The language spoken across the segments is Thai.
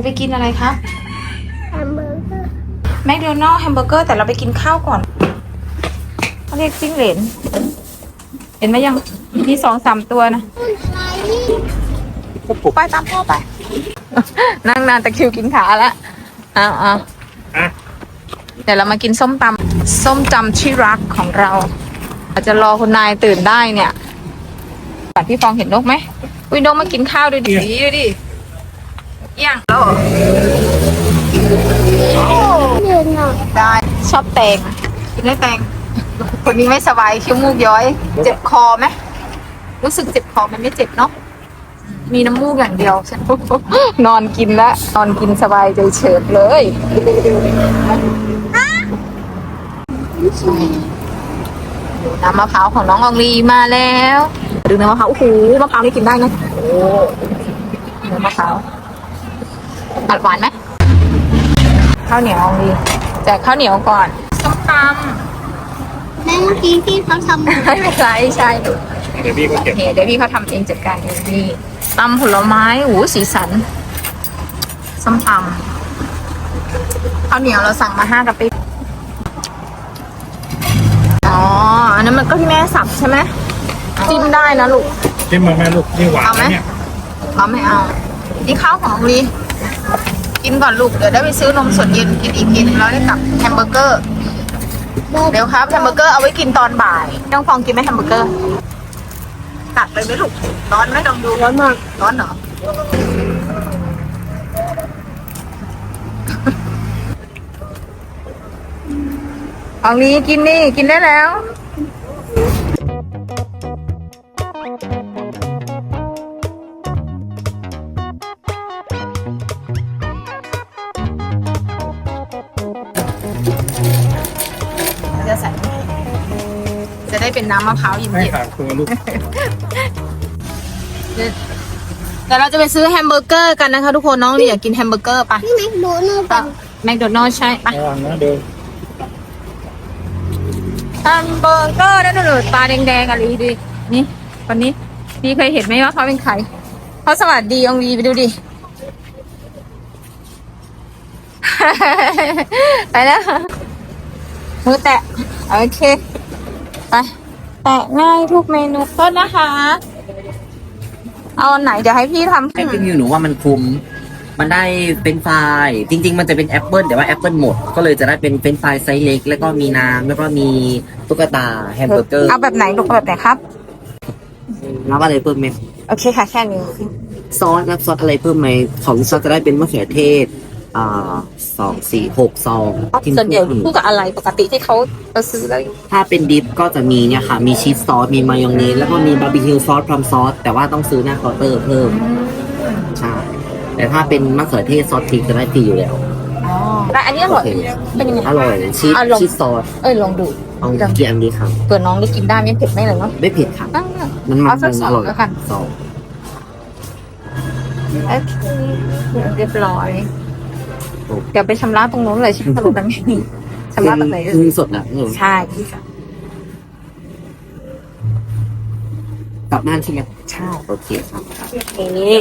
จะไปกินอะไรครับแฮมเบอร์เกอร์แมคโดนัลล์แฮมเบอร์เกอร์แต่เราไปกินข้าวก่อนเขาเรียกจิ้งเหลนเห็นไหมยังมีสองสามตัวนะอะไรนี่ไปตามพ่อไป นั่งนานตะคริวกินขาละอ้าวอ้าวอะเดี๋ยวเรามากินส้มตำส้มตำที่รักของเรา อาจจะรอคุณนายตื่นได้เนี่ยก่อนพี่ฟองเห็นนกไหมอุ้ยนกมากินข้าวดูดิดูดิ เอี่ยงแล้วเหรอเดือนหน่อยได้ชอบแตงกินได้แตงคนนี้ไม่สบายคิ้วมูกย้อย เจ็บคอไหมรู้สึกเจ็บคอมันไม่เจ็บเนาะมีน้ำมูกอย่างเดียวฉันนอนกินแล้วนอนกินสบายใจเฉิบเลยน้ำมะพร้าวของน้องอองลีมาแล้วดูน้ำมะพร้าวโอ้โหมะพร้าวนี่กินได้นะโอ้เนื้อมะพร้าว อัดหวานไหมข้าวเหนียวมีแจกข้าวเหนียวก่อนส้มตแม่เมื่อกี้ที่เขาทำำไม่เป็นไรใช่เดี๋ยวพี่ก็โอเก็บเคเดี๋ยวพี่เขาทำเองจัดการเองนี่ตำผลไม้โอ้โหสีสันส้มตำข้าวเหนียวเราสั่งมาห้ากะปิอ๋ออันนั้นมันก็ที่แม่สับใช่ไหมจิ้มได้นะลูก จิ้มมาแม่ลูกนี่หวานเอาไหมนะเนี่ย เราไม่เอา นี่ข้าวของลี กินก่อนลูก เดี๋ยวได้ไปซื้อนมสดเย็นกินอีกทีนึงแล้วได้กลับแฮมเบอร์เกอร์ เดี๋ยวครับแฮมเบอร์เกอร์เอาไว้กินตอนบ่าย ต้องฟองกินไหมแฮมเบอร์เกอร์ตัดไปไหมลูกร้อนไหมลองดูร้อนมากร้อนเหรอของนี้กินนี่กินได้แล้ว ได้เป็นน้ำมะพร้าวเย็นให้ๆขาดตัวลูกเดี๋ยวเราจะไปซื้อแฮมเบอร์เกอร์กันนะคะทุกคนน้องเรียากกินแฮมเบอร์เกอร์ปะนี่แมคโดนัลด์กันแมคโดนัลล์ใช่ปะระวังนะเดี๋ยวแฮมเบอร์เกอร์นั่นหนูตาแดงๆอะไรดินี่คนนี้พี่เคยเห็นไหมว่าเขาเป็นใครเขาสวัสดีองลีไปดูดิ ไปแล้วมือแตะโอเค ไปแตะง่ายทุกเมนูต้นนะคะ เอาอันไหนเดี๋ยวให้พี่ทำไอ้พี่มิวหนูว่ามันคุ้ม มันได้เป็นไฟล์จริง ๆ มันจะเป็นแอปเปิลแต่ว่าแอปเปิลหมด ก็เลยจะได้เป็นเป็นไฟล์ไซส์เล็ก แล้วก็มีน้ำแล้วก็มีตุ๊กตาแฮมเบอร์เกอร์เอาแบบไหนลูกเอาแบบไหนครับ แล้วอะไรเพิ่มไหมโอเคค่ะแค่นี้ ซอสครับซอสอะไรเพิ่มไหมของซอสจะได้เป็นมะเขือเทศ อ่าสองสี่หกซองที่ส่วนใหญ่คู่คู่กับอะไรปกติที่เขาเราซื้อแล้วถ้าเป็นดิฟก็จะมีเนี่ยค่ะ มีชีสซอส มีมายองเนสแล้วก็มีบาร์บีคิวซอสพรัมซอส แต่ว่าต้องซื้อหน้าเคาน์เตอร์เพิ่ม ใช่ แต่ถ้าเป็นมะเขือเทศซอสพริกจะได้ฟรีอยู่แล้วอ๋อแล้วอันนี้อร่อยเป็นยังไงอร่อยชีสอะลองชีสซอส เอ้ยลองดูเอากี่อันดีครับเผื่อน้องได้กินได้ไม่เผ็ดไม่เลยเนาะไม่เผ็ดค่ะอ่ามันมันเอาสัมักนสองอร่อยแล้วกันสองโอเคเรียบร้อย เดี๋ยวไปชำระตรงนู้นเลยใช่ไหมสรุปตรงนี้ชำระตรงไหนเอ่คืยอสดอะเออใช่กลับบ้านใช่ไหมใช่โอเคครับโอเค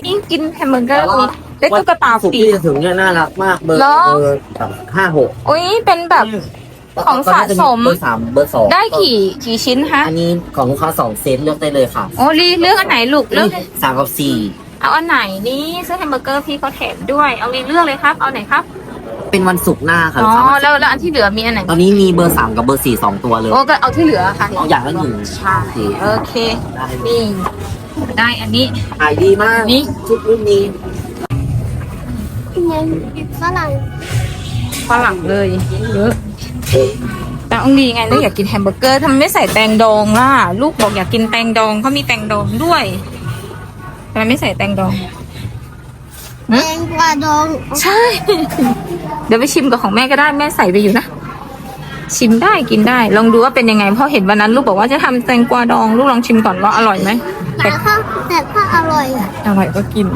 นี่กินแฮมเบอร์เกอร์นี้ได้ตุ๊กตาฟสุกรีที่จะถึงเนี่ยน่ารักมากเบอร์เหรอเบอร์แบบห้าหกอุ้ยเป็นแบบของสะสมเบอร์สามเบอร์สองได้กี่กี่ชิ้นคะอันนี้ของลูกค้าสองเซตเลือกได้เลยค่ะโอ้ลีเลือกอันไหนลูกเลือกสามกับสี่เอาอันไหนนี่ซื้อแฮมเบอร์เกอร์พี่เขาแถมด้วยเอาลีเลือกเลยครับ เอาไหนครับ เป็นวันศุกร์หน้าค่ะอ๋อลูกค้ามาแล้วแล้วอันที่เหลือมีอันไหนตอนนี้มีเบอร์สามกับเบอร์สี่สองตัวเลย โอ้ก็เอาที่เหลือค่ะเอาอย่างละหนึ่ง ใช่โอเคนี่ได้อันนี้ ขายดีมากนี่ ชุดรุ่นนี้เงินฝรั่งฝรั่งเลยเยอะแต่องดีไงลูกอยากกินแฮมเบอร์เกอร์ทำไมไม่ใส่แตงดองล่ะ ลูกบอกอยากกินแตงดองเขามีแตงดองด้วยทำไมไม่ใส่แตงดอง แตงกวาดองใช่ เดี๋ยวไปชิมกับของแม่ก็ได้แม่ใส่ไปอยู่นะ ชิมได้กินได้ ลองดูว่าเป็นยังไงเพราะเห็นวันนั้นลูกบอกว่าจะทำแตงกวาดองลูกลองชิมก่อนว่าอร่อยไหมแต่ถ้าแต่ถ้าอร่อยอะอร่อยก็กิน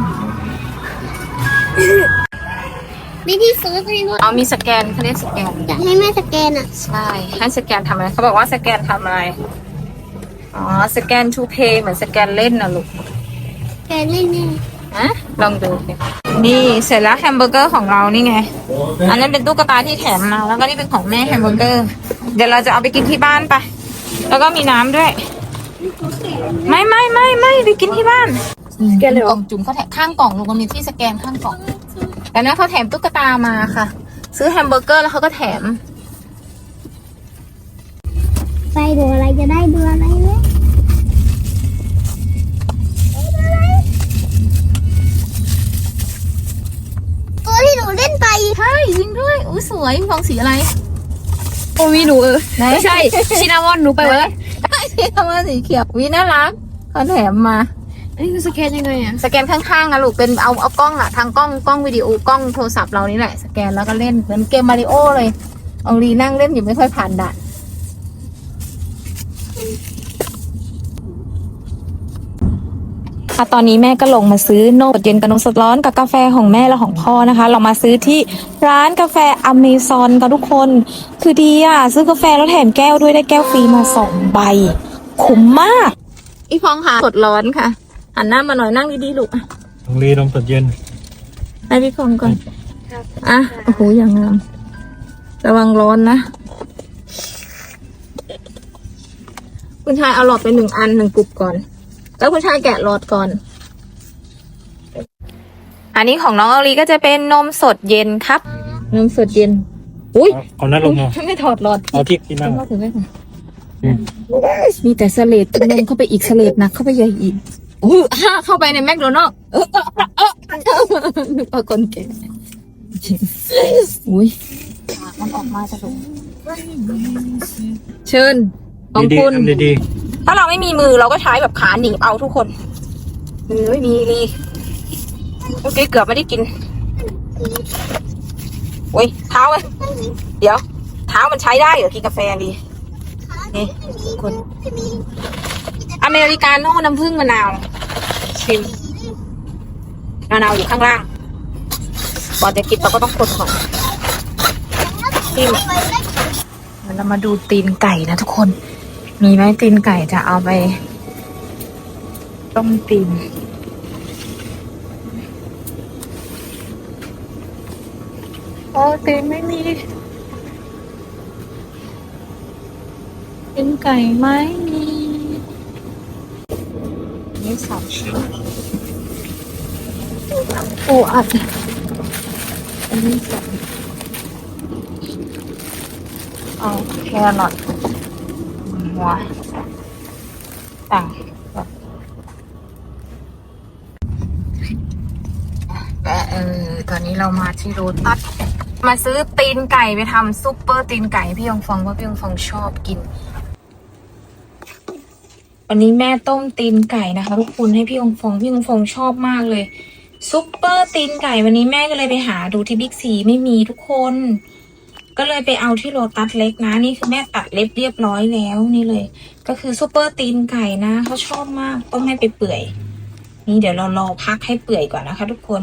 วิธีซื้อให้ด้วยเอามีสแกนเขาเรียกสแกนอยากให้แม่สแกนอะใช่ให้สแกนทำอะไรเขาบอกว่าสแกนทำอะไรอ๋อสแกน to pay เหมือนสแกนเล่นนะลูกแกนเล่นนี่ อะลองดูสินี่เสร็จแล้วแฮมเบอร์เกอร์ของเรานี่ไง อันนั้นเป็นตุ๊กตาที่แถมมาแล้วก็นี่เป็นของแม่แฮมเบอร์เกอร์ เดี๋ยวเราจะเอาไปกินที่บ้านไป แล้วก็มีน้ำด้วย ไม่ไม่ไม่ไม่ไปกินที่บ้านสแกนเลยกล่องจุ่มเขาแถมข้างกล่องลูกมันมีที่สแกนข้างกล่องแต่นั้นเขาแถมตุ๊กตามาค่ะ ซื้อแฮมเบอร์เกอร์แล้วเขาก็แถม ไปดูอะไรจะได้ดูอะไรไหมตัวที่หนูเล่นไป ใช่จริงด้วย อุ้ยสวยฟองสีอะไร โอ้มีหนูเออไหน ไม่ใช่ชินามอนหนูไปวะสีทำมาสีเขียววิน่ารักเขาแถมมา อันนี้คือสแกนยังไงอะสแกนข้างๆอะลูกเป็นเอาเอากล้องอะทางกล้องกล้องวิดีโอกล้องโทรศัพท์เรานี่แหละ สแกนแล้วก็เล่นเหมือนเกมมาริโอเลย เอาลีนั่งเล่นอยู่ไม่ค่อยผ่านด่านค่ะ ตอนนี้แม่ก็ลงมาซื้อนมสดเย็นกับนมสดร้อนกับกาแฟของแม่และของพ่อนะคะ เรามาซื้อที่ร้านกาแฟอเมซอนค่ะทุกคน คือดีอะ ซื้อกาแฟแล้วแถมแก้วด้วยได้แก้วฟรีมาสองใบ คุ้มมาก อีพองค่ะสดร้อนค่ะหันหน้ามาหน่อยนั่งดีๆลูกอะโรงเรียนนมสดเย็นให้พี่พงก่อนอะโอ้โหอย่างงามระวังร้อนนะคุณชายเอาหลอดไปหนึ่งอันหนึ่งกรุบก่อน แล้วคุณชายแกะหลอดก่อน อันนี้ของน้องอลีก็จะเป็นนมสดเย็นครับ นมสดเย็น อุ้ยเอานั้นลงมาไม่ถอดหลอดเอาที่ที่นั่งต้องถือไว้ก่อนอืมมีแต่สเลดนมเข้าไปอีกสเลดหนักเข้าไปใหญ่อีกอุ้ยห้าเข้าไปในแมคโดนัลด์เออเออเออเออนึกว่าคนเก่งอุ้ยปากมันออกมาจะถูกเชิญ ของดีคุณๆทำดี ถ้าเราไม่มีมือเราก็ใช้แบบขาหนีบเอาทุกคนมือไม่มีลีเมื่อกี้เกือบไม่ได้กินโอ้ยเท้าเลยเดี๋ยว เท้ามันใช้ได้เหรอกินกาแฟดีนี่ทุกคนอเมริกาโน่น้ำผึ้งมะนาว ชิมมะนาวอยู่ข้างล่างก่อนจะกินเราก็ต้องคนก่อนชิมเรามาดูตีนไก่นะทุกคน มีไหมตีนไก่จะเอาไป ต้มตีนโอ้ตีนไม่มีตีนไก่ไม่มีนี่สามชิ้นปูอัดอันนี้สองเอาแครอท หัวต่างแบบแต่เออตอนนี้เรามาที่โรตัสมาซื้อตีนไก่ไปทำซุปเปอร์ตีนไก่พี่ยงฟองเพราะพี่ยงฟองชอบกิน วันนี้แม่ต้มตีนไก่นะคะทุกคนให้พี่ยงฟองพี่ยงฟองชอบมากเลยซุปเปอร์ตีนไก่วันนี้แม่ก็เลยไปหาดูที่บิ๊กซีไม่มีทุกคน ก็เลยไปเอาที่โลตัสเล็กนะ นี่คือแม่ตัดเล็บเรียบร้อยแล้วนี่เลย ก็คือซูเปอร์ตีนไก่นะเขาชอบมากต้องให้ไปเปื่อย นี่เดี๋ยวเรารอพักให้เปื่อยก่อนนะคะ ทุกคน